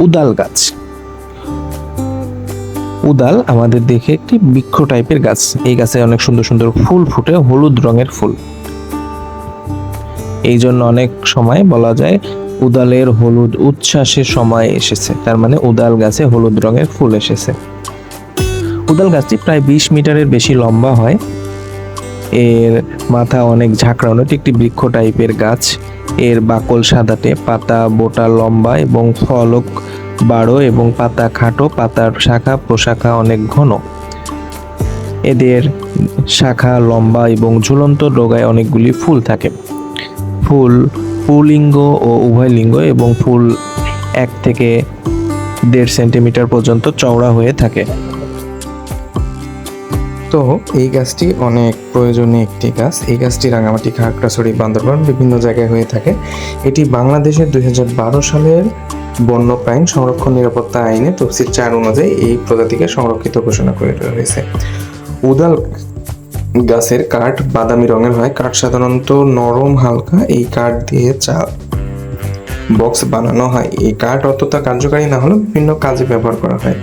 উদাল গাছ। উদাল আমাদের দেখে একটি বৃক্ষ টাইপের গাছ। এই গাছে অনেক সুন্দর সুন্দর ফুল ফুটে, হলুদ রঙের ফুল। এই জন্য অনেক সময় বলা যায় উদালের হলুদ উচ্ছ্বাসের সময় এসেছে। তার মানে উদাল গাছে হলুদ রঙের ফুল এসেছে। উদাল গাছটি প্রায় বিশ মিটারের বেশি লম্বা হয়। এর মাথা অনেক ঝাঁকড়ানো একটি বৃক্ষ টাইপের গাছ। এর বাকল সাদাটে, পাতা, বোটা লম্বা এবং ফলক বাড়ো এবং পাতা খাটো, পাতার শাখা, প্রশাখা অনেক ঘন। এদের শাখা লম্বা এবং ঝুলন্ত ডোগায় অনেকগুলি ফুল থাকে। ফুল পুলিঙ্গ ও উভয় লিঙ্গ এবং ফুল এক থেকে দেড় সেন্টিমিটার পর্যন্ত চওড়া হয়ে থাকে। তো এই গাছটি অনেক প্রয়োজনীয় একটি গাছ। এই গাছটি রাঙামাটি, খাগড়াছড়ি, বান্দরবান বিভিন্ন জায়গায় হয়ে থাকে। এটি বাংলাদেশের দুই সালের বন্যপ্রাণ সংরক্ষণ নিরাপত্তা আইনে তফসিল চার অনুযায়ী এই প্রজাতিকে সংরক্ষিত ঘোষণা করে হয়েছে। উদাল গাছের কাঠ বাদামি রঙের হয়। কাঠ সাধারণত নরম, হালকা। এই কাঠ দিয়ে চা বক্স বানানো হয়। এই কাঠ অতটা কার্যকারী না হলেও বিভিন্ন কাজে ব্যবহার করা হয়।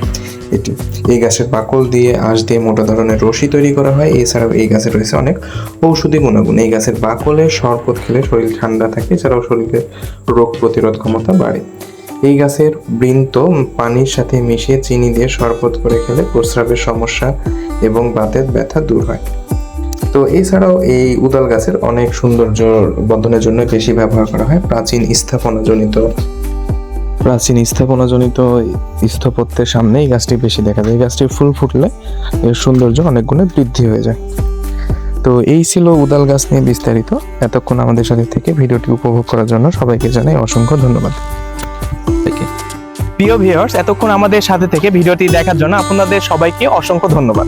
এটি। এই গাছের বাকল দিয়ে আঁশ দিয়ে মোটা ধরনের রশি তৈরি করা হয়। এছাড়াও এই গাছের রয়েছে অনেক ঔষধি গুণাগুণ। এই গাছের বাকলে শরবত খেলে শরীর ঠান্ডা থাকে, এছাড়াও শরীরে রোগ প্রতিরোধ ক্ষমতা বাড়ে। এই গাছের বৃন্ত পানির সাথে মিশিয়ে চিনি দিয়ে শরবত করে খেলে প্রস্রাবের সমস্যা এবং বাতের ব্যথা দূর হয়। তো এছাড়াও এই উদাল গাছের অনেক সৌন্দর্য বর্ধনের জন্য বেশি ব্যবহার করা হয়। প্রাচীন স্থাপনাজনিত প্রাচীন স্থাপনাজনিত স্থাপত্যের সামনে এই গাছটি বেশি দেখা যায়। এই গাছটির ফুল ফুটলে এর সৌন্দর্য অনেক গুণে বৃদ্ধি হয়ে যায়। তো এই ছিল উদাল গাছ নিয়ে বিস্তারিত। এতক্ষণ আমাদের সাথে থেকে ভিডিওটি উপভোগ করার জন্য সবাইকে জানাই অসংখ্য ধন্যবাদ। প্রিয় ভিউয়ার্স এতক্ষণ আমাদের সাথে থেকে ভিডিওটি দেখার জন্য আপনাদের সবাইকে অসংখ্য ধন্যবাদ।